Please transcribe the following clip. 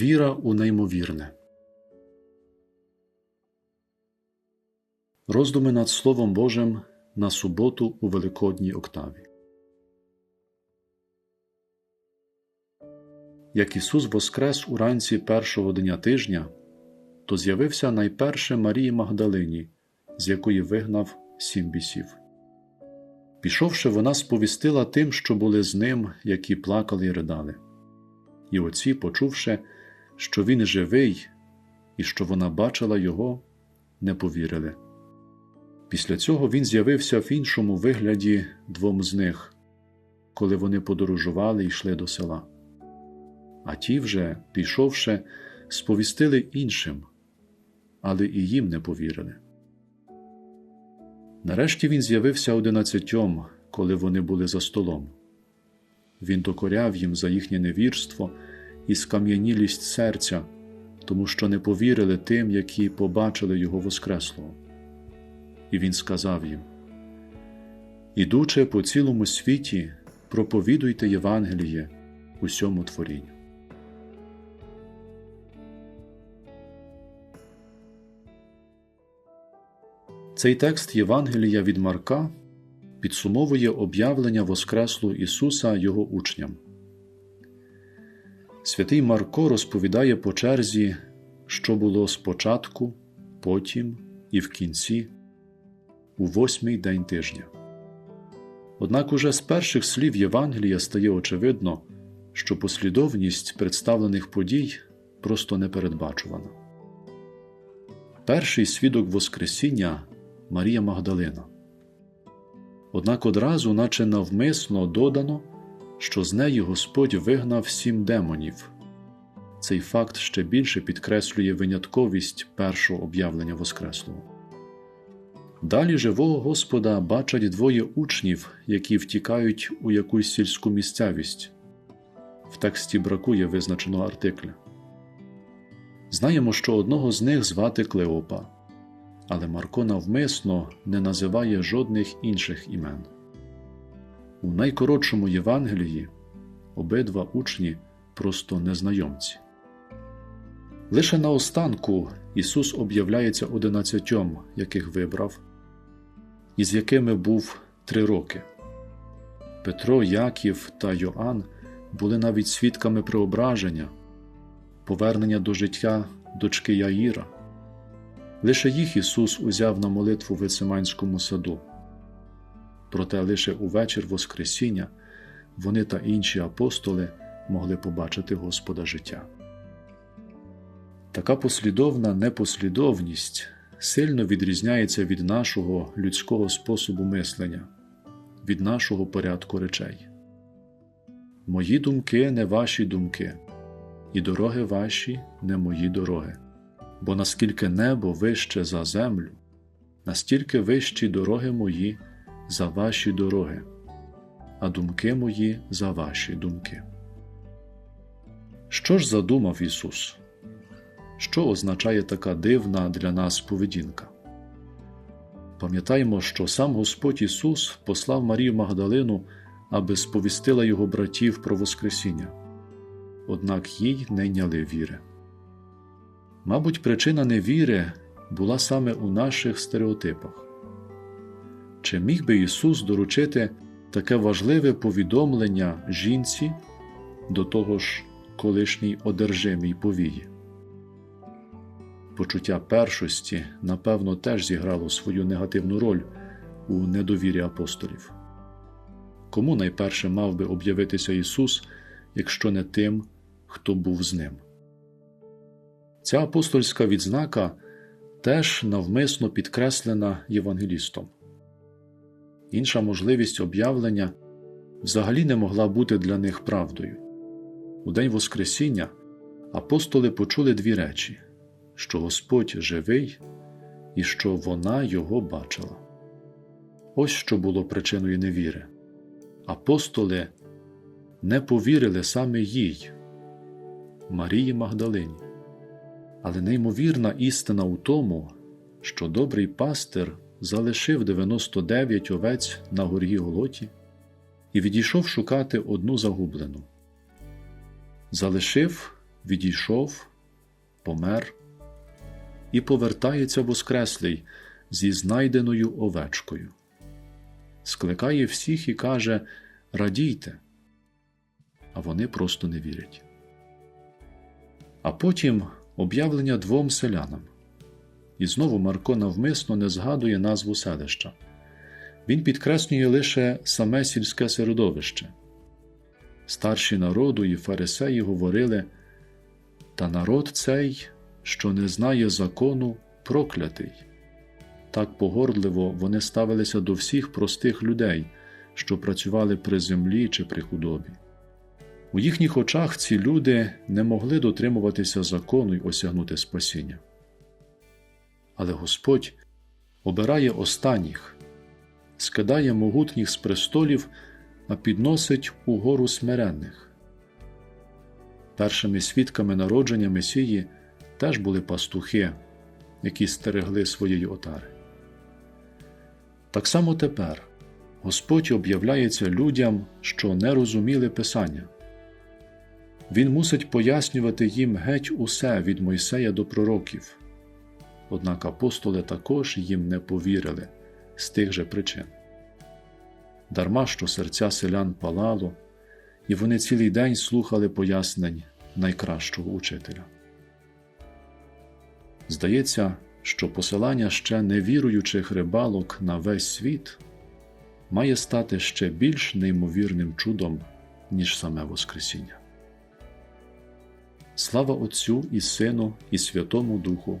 Віра у неймовірне. Роздуми над Словом Божим на суботу у Великодній октаві. Як Ісус воскрес уранці першого дня тижня, то з'явився найперше Марії Магдалині, з якої вигнав сім бісів. Пішовши, вона сповістила тим, що були з ним, які плакали й ридали. І оці, почувши, що він живий і що вона бачила його, не повірили. Після цього він з'явився в іншому вигляді двом з них, коли вони подорожували і йшли до села. А ті вже, пішовши, сповістили іншим, але і їм не повірили. Нарешті він з'явився одинадцятьом, коли вони були за столом. Він докоряв їм за їхнє невірство і скам'янілість серця, тому що не повірили тим, які побачили його Воскреслого. І він сказав їм: Ідучи по цілому світі, проповідуйте Євангеліє усьому творінню. Цей текст Євангелія від Марка підсумовує об'явлення Воскреслу Ісуса Його учням. Святий Марко розповідає по черзі, що було спочатку, потім і в кінці, у восьмий день тижня. Однак уже з перших слів Євангелія стає очевидно, що послідовність представлених подій просто непередбачувана. Перший свідок Воскресіння Марія Магдалина. Однак одразу, наче навмисно додано, що з неї Господь вигнав сім демонів. Цей факт ще більше підкреслює винятковість першого об'явлення Воскреслого. Далі живого Господа бачать двоє учнів, які втікають у якусь сільську місцевість. В тексті бракує визначеного артикля. Знаємо, що одного з них звати Клеопа, але Марко навмисно не називає жодних інших імен. У найкоротшому Євангелії обидва учні просто незнайомці. Лише наостанку Ісус об'являється одинадцятьом, яких вибрав, і з якими був три роки. Петро, Яків та Йоанн були навіть свідками преображення, повернення до життя дочки Яїра. Лише їх Ісус узяв на молитву в Гециманському саду. Проте лише у вечір Воскресіння вони та інші апостоли могли побачити Господа життя. Така послідовна непослідовність сильно відрізняється від нашого людського способу мислення, від нашого порядку речей. Мої думки не ваші думки, і дороги ваші не мої дороги. Бо наскільки небо вище за землю, настільки вищі дороги мої за ваші дороги, а думки мої за ваші думки. Що ж задумав Ісус? Що означає така дивна для нас поведінка? Пам'ятаємо, що сам Господь Ісус послав Марію Магдалину, аби сповістила його братів про Воскресіння, однак їй не йняли віри. Мабуть, причина невіри була саме у наших стереотипах. Чи міг би Ісус доручити таке важливе повідомлення жінці, до того ж колишній одержимій повії? Почуття першості, напевно, теж зіграло свою негативну роль у недовірі апостолів. Кому найперше мав би об'явитися Ісус, якщо не тим, хто був з ним? Ця апостольська відзнака теж навмисно підкреслена євангелістом. Інша можливість об'явлення взагалі не могла бути для них правдою. У день Воскресіння апостоли почули дві речі: що Господь живий і що вона його бачила. Ось що було причиною невіри. Апостоли не повірили саме їй, Марії Магдалині. Але неймовірна істина у тому, що добрий пастир залишив 99 овець на горі Голоті і відійшов шукати одну загублену. Залишив відійшов, помер і повертається Воскреслий зі знайденою овечкою. Скликає всіх і каже Радійте, а вони просто не вірять. А потім об'явлення двом селянам. І знову Марко навмисно не згадує назву селища. Він підкреслює лише саме сільське середовище. Старші народу і фарисеї говорили Та народ цей, що не знає закону, проклятий. Так погордливо вони ставилися до всіх простих людей, що працювали при землі чи при худобі. У їхніх очах ці люди не могли дотримуватися закону й осягнути спасіння. Але Господь обирає останніх, скидає могутніх з престолів, а підносить угору смиренних. Першими свідками народження Месії теж були пастухи, які стерегли своєї отари. Так само тепер Господь об'являється людям, що не розуміли Писання. Він мусить пояснювати їм геть усе від Мойсея до пророків. Однак апостоли також їм не повірили з тих же причин. Дарма що серця селян палало, і вони цілий день слухали пояснень найкращого учителя. Здається, що посилання ще невіруючих рибалок на весь світ має стати ще більш неймовірним чудом, ніж саме Воскресіння. Слава Отцю і Сину, і Святому Духу,